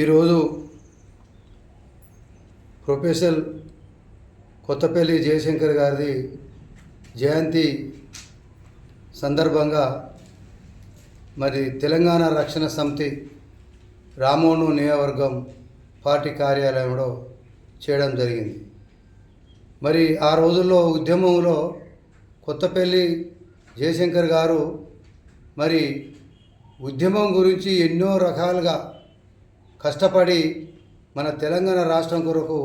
ఈరోజు ప్రొఫెసర్ కొత్తపల్లి జయశంకర్ గారిది జయంతి సందర్భంగా మరి తెలంగాణ రక్షణ సమితి రామోను నియోజకవర్గం పార్టీ కార్యాలయంలో చేయడం జరిగింది. మరి ఆ రోజుల్లో ఉద్యమంలో కొత్తపల్లి జయశంకర్ గారు మరి ఉద్యమం గురించి ఎన్నో రకాలుగా కష్టపడి మన తెలంగాణ రాష్ట్రం కొరకు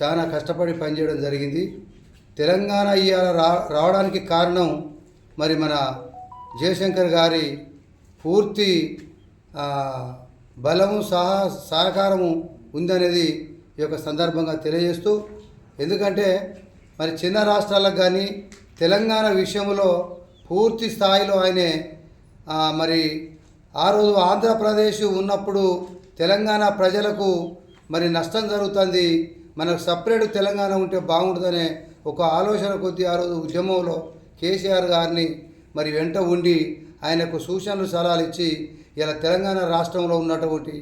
చాలా కష్టపడి పనిచేయడం జరిగింది. తెలంగాణ ఇవాళ రా రావడానికి కారణం మరి మన జయశంకర్ గారి పూర్తి బలము సహా సహకారము ఉందనేది ఈ యొక్క సందర్భంగా తెలియజేస్తూ ఎందుకంటే మరి చిన్న రాష్ట్రాలకు కానీ తెలంగాణ విషయంలో పూర్తి స్థాయిలో ఆయనే మరి ఆ రోజు ఆంధ్రప్రదేశ్ ఉన్నప్పుడు తెలంగాణ ప్రజలకు మరి నష్టం జరుగుతుంది. మనకు సపరేట్ తెలంగాణ ఉంటే బాగుంటుందనే ఒక ఆలోచన కొద్దీ ఆ రోజు ఉద్యమంలో కేసీఆర్ గారిని మరి వెంట ఉండి ఆయనకు సూచనలు సలహాలు ఇచ్చి ఇలా తెలంగాణ రాష్ట్రంలో ఉన్నటువంటి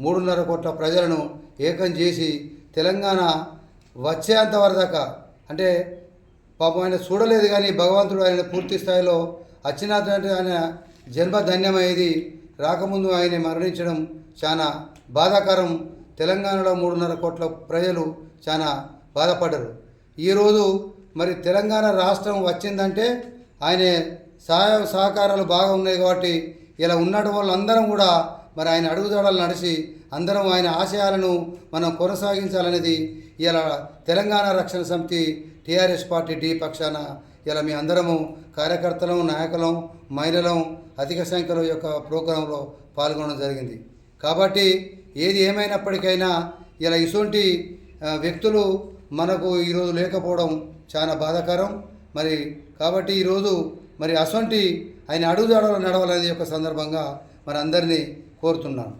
మూడున్నర కోట్ల ప్రజలను ఏకం చేసి తెలంగాణ వచ్చేంత వరదాకా అంటే పాపం ఆయన చూడలేదు కానీ భగవంతుడు ఆయన పూర్తి స్థాయిలో వచ్చినటువంటి ఆయన జన్మ ధన్యమయ్యేది రాకముందు ఆయన మరణించడం చాలా బాధాకరం. తెలంగాణలో మూడున్నర కోట్ల ప్రజలు చాలా బాధపడరు. ఈరోజు మరి తెలంగాణ రాష్ట్రం వచ్చిందంటే ఆయన సహాయ సహకారాలు బాగా ఉన్నాయి కాబట్టి ఇలా ఉన్నటి వాళ్ళందరం కూడా మరి ఆయన అడుగుదడలు నడిచి అందరం ఆయన ఆశయాలను మనం కొనసాగించాలనేది ఇలా తెలంగాణ రక్షణ సమితి టీఆర్ఎస్ పార్టీ డి పక్షాన ఇలా మీ అందరము కార్యకర్తలం నాయకులం మహిళలం అధిక సంఖ్యలో యొక్క ప్రోగ్రాంలో పాల్గొనడం జరిగింది. కాబట్టి ఏది ఏమైనప్పటికైనా ఇలా ఇటువంటి వ్యక్తులు మనకు ఈరోజు లేకపోవడం చాలా బాధాకరం. మరి కాబట్టి ఈరోజు మరి అసొంటి ఆయన అడుగుదాడలు నడవాలనే యొక్క సందర్భంగా మరి అందరినీ కోరుతున్నాను.